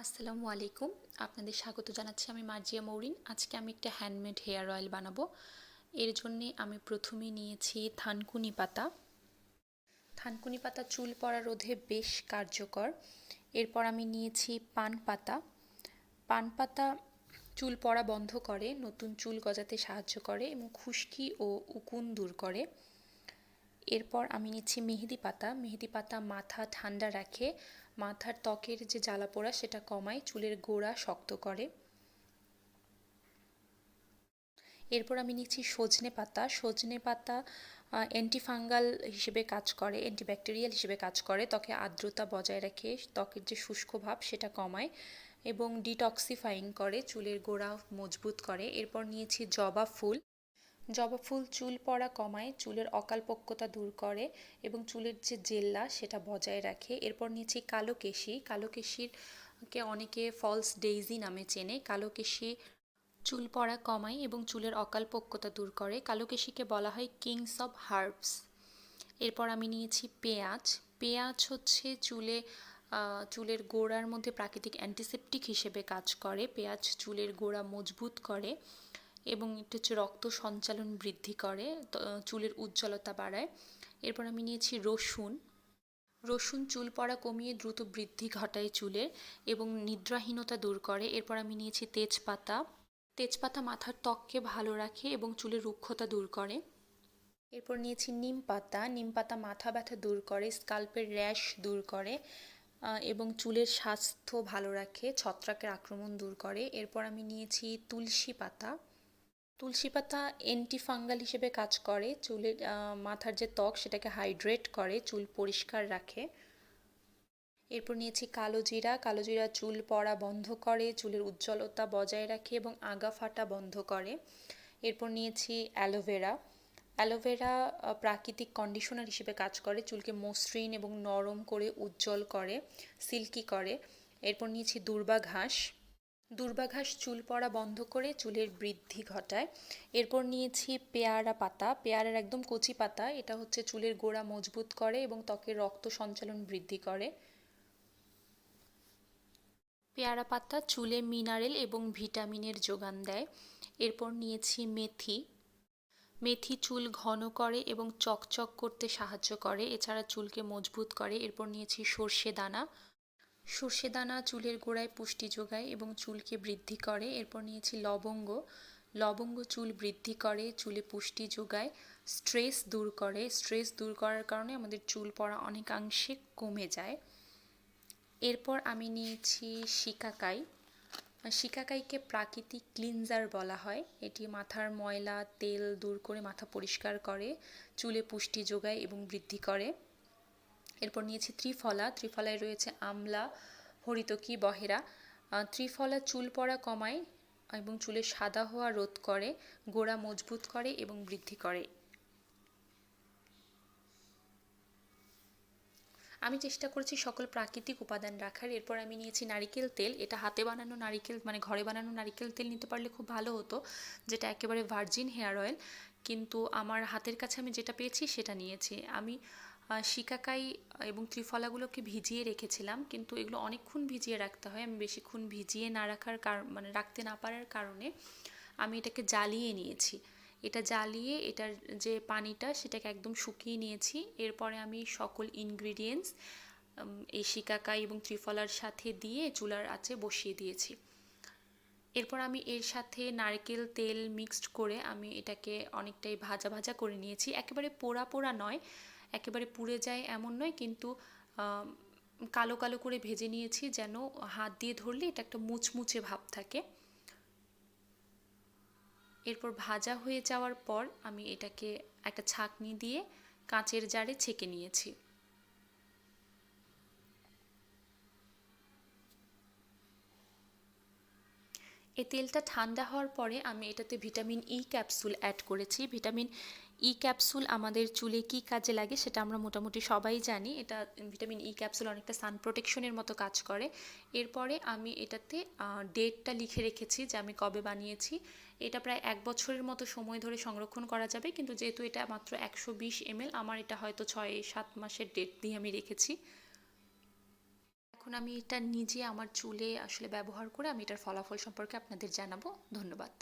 আসসালামু আলাইকুম। আপনাদের স্বাগত জানাচ্ছি আমি মার্জিয়া মৌরিন। আজকে আমি একটা হ্যান্ডমেড হেয়ার অয়েল বানাবো। এর জন্যে আমি প্রথমে নিয়েছি থানকুনি পাতা। থানকুনি পাতা চুল পড়া রোধে বেশ কার্যকর। এরপর আমি নিয়েছি পান পাতা। পান পাতা চুল পড়া বন্ধ করে, নতুন চুল গজাতে সাহায্য করে এবং খুশকি ও উকুন দূর করে। এরপর আমি নিচ্ছি মেহেদি পাতা। মেহেদি পাতা মাথা ঠান্ডা রাখে মাথার ত্বকের যে জ্বালা পোড়া, সেটা কমায়, চুলের গোড়া শক্ত করে। এরপর আমি নিচ্ছি সজনে পাতা। সজনে পাতা অ্যান্টিফাঙ্গাল হিসেবে কাজ করে অ্যান্টিব্যাকটেরিয়াল হিসেবে কাজ করে। ত্বকে আর্দ্রতা বজায় রাখে, ত্বকের যে শুষ্ক ভাব, সেটা কমায় এবং ডিটক্সিফাইং করে, চুলের গোড়া মজবুত করে। এরপর নিয়েছি জবা ফুল। জবা ফুল চুল পড়া কমায়, চুলের অকালপক্কতা দূর করে এবং চুলের যে জেল্লা সেটা বজায় রাখে। এরপর নিয়েছি কালো কেশি কালো কেশিরকে অনেকে ফলস ডেইজি নামে চেনে। কালো কেশি চুল পড়া কমায় এবং চুলের অকালপক্কতা দূর করে। কালো কেশিকে বলা হয় কিংস অফ হার্বস এরপর আমি নিয়েছি পেঁয়াজ। পেঁয়াজ হচ্ছে চুলে চুলের গোড়ার মধ্যে প্রাকৃতিক অ্যান্টিসেপটিক হিসেবে কাজ করে। পেঁয়াজ চুলের গোড়া মজবুত করে। এবং এটা হচ্ছে রক্ত সঞ্চালন বৃদ্ধি করে চুলের উজ্জ্বলতা বাড়ায়। এরপর আমি নিয়েছি রসুন। রসুন চুল পড়া কমিয়ে দ্রুত বৃদ্ধি ঘটায় চুলের এবং নিদ্রাহীনতা দূর করে। এরপর আমি নিয়েছি তেজপাতা। তেজপাতা মাথার ত্বককে ভালো রাখে এবং চুলের রুক্ষতা দূর করে। এরপর নিয়েছি নিম পাতা। নিম পাতা মাথা ব্যথা দূর করে, স্কাল্পের র্যাশ দূর করে এবং চুলের স্বাস্থ্য ভালো রাখে, ছত্রাকের আক্রমণ দূর করে। এরপর আমি নিয়েছি তুলসী পাতা। তুলসী পাতা অ্যান্টিফাঙ্গাল হিসেবে কাজ করে, চুলের মাথার যে ত্বক সেটাকে হাইড্রেট করে, চুল পরিষ্কার রাখে। এরপর নিয়েছি কালো জিরা কালো জিরা চুল পড়া বন্ধ করে, চুলের উজ্জ্বলতা বজায় রাখে এবং আগা ফাটা বন্ধ করে। এরপর নিয়েছি অ্যালোভেরা অ্যালোভেরা প্রাকৃতিক কন্ডিশনার হিসেবে কাজ করে, চুলকে মসৃণ এবং নরম করে উজ্জ্বল করে সিল্কি করে। এরপর নিয়েছি দুর্বা ঘাস। দুর্বাঘাস চুল পড়া বন্ধ করে চুলের বৃদ্ধি ঘটায়। এরপর নিয়েছি পেয়ারা পাতা। পেয়ারার একদম কচি পাতা। এটা হচ্ছে চুলের গোড়া মজবুত করে এবং ত্বকের রক্ত সঞ্চালন বৃদ্ধি করে। পেয়ারা পাতা চুলে মিনারেল এবং ভিটামিনের যোগান দেয়। এরপর নিয়েছি মেথি। মেথি চুল ঘন করে এবং চকচক করতে সাহায্য করে। এছাড়া চুলকে মজবুত করে। এরপর নিয়েছি সর্ষে দানা। সর্ষে দানা চুলের গোড়ায় পুষ্টি যোগায় এবং চুলকে বৃদ্ধি করে। এরপর নিয়েছি লবঙ্গ। লবঙ্গ চুল বৃদ্ধি করে, চুলে পুষ্টি যোগায়, স্ট্রেস দূর করে। স্ট্রেস দূর করার কারণে আমাদের চুল পড়া অনেকাংশে কমে যায়। এরপর আমি নিয়েছি শিকাকাই। শিকাকাইকে প্রাকৃতিক ক্লিনজার বলা হয়। এটি মাথার ময়লা, তেল দূর করে মাথা পরিষ্কার করে, চুলে পুষ্টি যোগায় এবং বৃদ্ধি করে। এরপর নিয়েছি ত্রিফলা। ত্রিফলায় রয়েছে আমলা, হরিতকি, বহেরা। ত্রিফলা চুল পড়া কমায় এবং চুলের সাদা হওয়া রোধ করে, গোড়া মজবুত করে এবং বৃদ্ধি করে। আমি চেষ্টা করেছি সকল প্রাকৃতিক উপাদান রাখার। এরপর আমি নিয়েছি নারিকেল তেল। এটা হাতে বানানো নারিকেল মানে ঘরে বানানো নারিকেল তেল নিতে পারলে খুব ভালো হতো, যেটা একেবারে ভার্জিন হেয়ার অয়েল কিন্তু আমার হাতের কাছে আমি যেটা পেয়েছি সেটা নিয়েছি। আমি শিকাকাই এবং ত্রিফলাগুলোকে ভিজিয়ে রেখেছিলাম, কিন্তু এগুলো অনেকক্ষণ ভিজিয়ে রাখতে হয়। আমি বেশিক্ষণ ভিজিয়ে না রাখার কারণ মানে রাখতে না পারার কারণে আমি এটাকে জ্বালিয়ে নিয়েছি। এটা জ্বালিয়ে এটার যে পানিটা, সেটাকে একদম শুকিয়ে নিয়েছি। এরপরে আমি সকল ইনগ্রিডিয়েন্টস এই শিকাকাই এবং ত্রিফলার সাথে দিয়ে চুলার আঁচে বসিয়ে দিয়েছি। এরপর আমি এর সাথে নারকেল তেল মিক্সড করে আমি এটাকে অনেকটাই ভাজা ভাজা করে নিয়েছি। একেবারে পোড়া পোড়া নয় একেবারে পুড়ে যায় এমন নয়, কিন্তু কালো কালো করে ভেজে নিয়েছি যেন হাত দিয়ে ধরলে এটা একটা মুচমুচে ভাব থাকে। এরপর ভাজা হয়ে যাওয়ার পর আমি এটাকে একটা ছাঁকনি দিয়ে কাঁচের জারে ছেঁকে নিয়েছি। এই তেলটা ঠান্ডা হওয়ার পরে আমি এটাতে ভিটামিন ই ক্যাপসুল অ্যাড করেছি। ভিটামিন ই ক্যাপসুল আমাদের চুলে কি কাজে লাগে সেটা আমরা মোটামুটি সবাই জানি। এটা ভিটামিন ই ক্যাপসুল অনেকটা সান প্রোটেকশনের মতো কাজ করে। এরপরে আমি এটাতে ডেটটা লিখে রেখেছি যে আমি কবে বানিয়েছি। এটা প্রায় এক বছরের মতো সময় ধরে সংরক্ষণ করা যাবে, কিন্তু যেহেতু এটা মাত্র একশো বিশ এমএল, আমার এটা হয়তো ছয় সাত মাসের ডেট দিয়ে আমি রেখেছি। এখন আমি এটা নিজে আমার চুলে আসলে ব্যবহার করে আমি এটার ফলাফল সম্পর্কে আপনাদের জানাব। ধন্যবাদ।